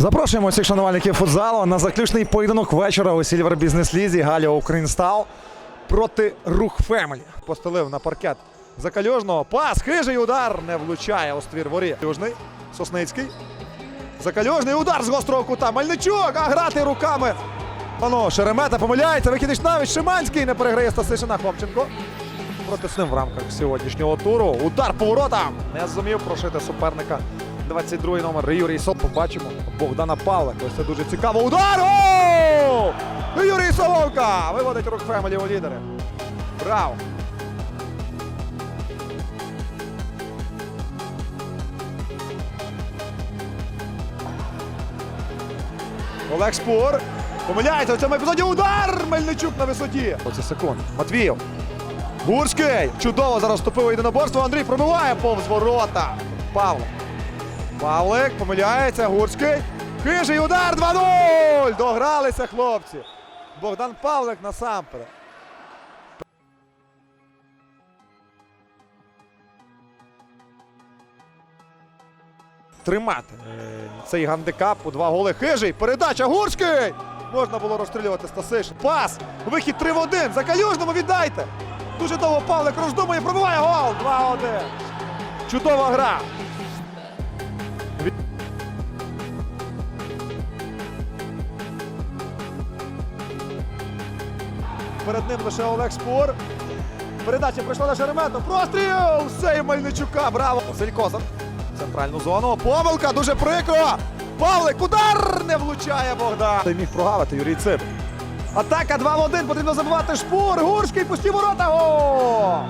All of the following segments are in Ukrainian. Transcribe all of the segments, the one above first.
Запрошуємо всіх шанувальників футзалу на заключний поєдинок вечора у Сільвер Бізнес Лізі Галя Українстал проти Рух Фемелі. Постелив на паркет Закальожного. Пас, хижий удар не влучає у ствір ворі. Южний, Сосницький. Закальожний удар з гострого кута. Мельничук, а грати руками. Пано Шеремета помиляється. Вихідич навіть Шиманський не переграє Стасишина Хлопченко. Проти ним в рамках сьогоднішнього туру. Удар по воротам. Не зумів прошити суперника. 22-й номер Юрій Сол. Побачимо Богдана Павлика. Ось це дуже цікаво. Удар! Юрій Соловка виводить рук Фемелі у лідери. Браво! Олег Шпур. Помиляється у цьому епізоді. Удар! Мельничук на висоті. Оце секунд. Матвіїв. Гурський. Чудово зараз вступив у єдиноборство. Андрій пробиває повз ворота. Павло. Павлик помиляється. Гурський. Хижий удар 2-0. Догралися хлопці. Богдан Павлик насамперед. Тримати е, цей гандикап у два голи. Хижий. Передача Гурський. Можна було розстрілювати Стасишин. Пас. Вихід 3 в 1. За Калюжному віддайте. Дуже довго Павлик роздумує. Пробиває гол. 2-1. Чудова гра. Перед ним лише Олег Спор. Передача прийшла на Шеремету. Простріл! Сейв Мельничука. Браво! Василь Козак. Центральну зону. Помилка. Дуже прикро. Павлик. Удар! Не влучає Богдан. Ти міг прогавити Юрій Циб. Атака 2 в 1. Потрібно забивати шпур. Гурський. Пусті ворота. О!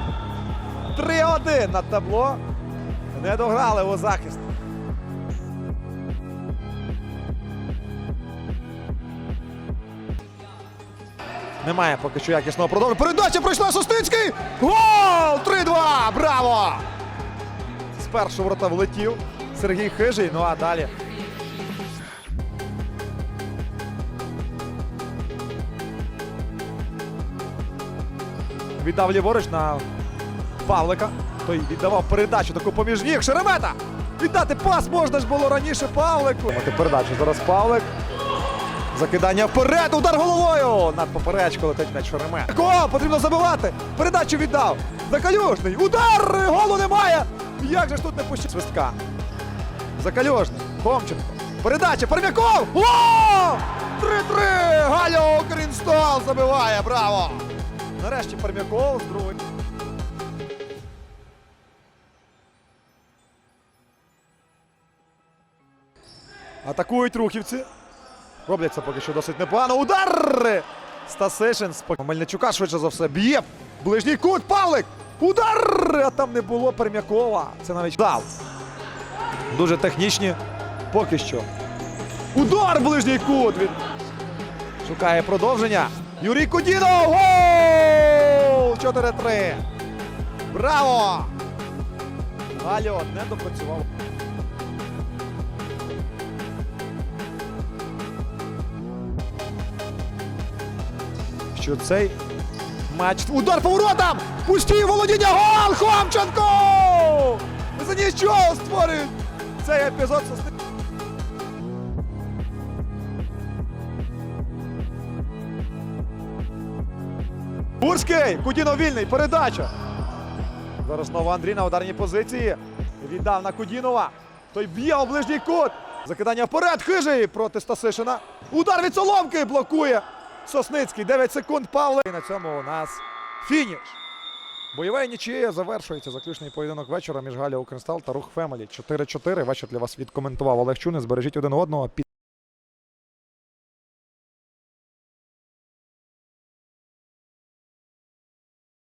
3-1 на табло. Не дограли у захист. Немає поки що якісного продовження. Передача пройшла Состинський! Гол! 3-2! Браво! Спершу ворота влетів Сергій Хижий. Ну а далі. Віддав ліворуч на Павлика. Той віддавав передачу таку поміж ніг. Шеремета! Віддати пас можна ж було раніше Павлику. Передачу. Зараз Павлик. Закидання вперед, удар головою! Над поперечку летить м'яч Шеремет. Кого потрібно забивати? Передачу віддав. Закальожний. Удар! Голу немає! Як же ж тут не пущить свистка? Закальожний. Хомченко. Передача. Пермяков! О! 3-3! Галя Укрінстал забиває. Браво! Нарешті Пермяков з другої. Атакують рухівці. Роблять це поки що досить непогано. Удар! Стасишин спок... Мельничука швидше за все б'є. Ближній кут. Павлик! Удар! А там не було Пермякова. Це навіть дав. Дуже технічні. Поки що. Удар! Ближній кут. Від... Шукає продовження. Юрій Кудінов! Гол! 4-3. Браво! Гальо не допрацював. Що цей матч. Удар по воротам! Пусті володіння! Гол! Хомченко! За нічого створюють цей епізод. Гурський! Кудінов вільний, передача. Зараз знову Андрій на ударній позиції. Віддав на Кудінова. Той б'є у ближній кут. Закидання вперед. Хижий проти Стасишина. Удар від Соломки блокує. Сосницький. 9 секунд. Павле. І на цьому у нас фініш. Бойова нічия завершується. Заключний поєдинок вечора між Галя Укрстал та Рух Фемелі. 4-4. Вечір для вас відкоментував Олег Чуни. Збережіть один одного.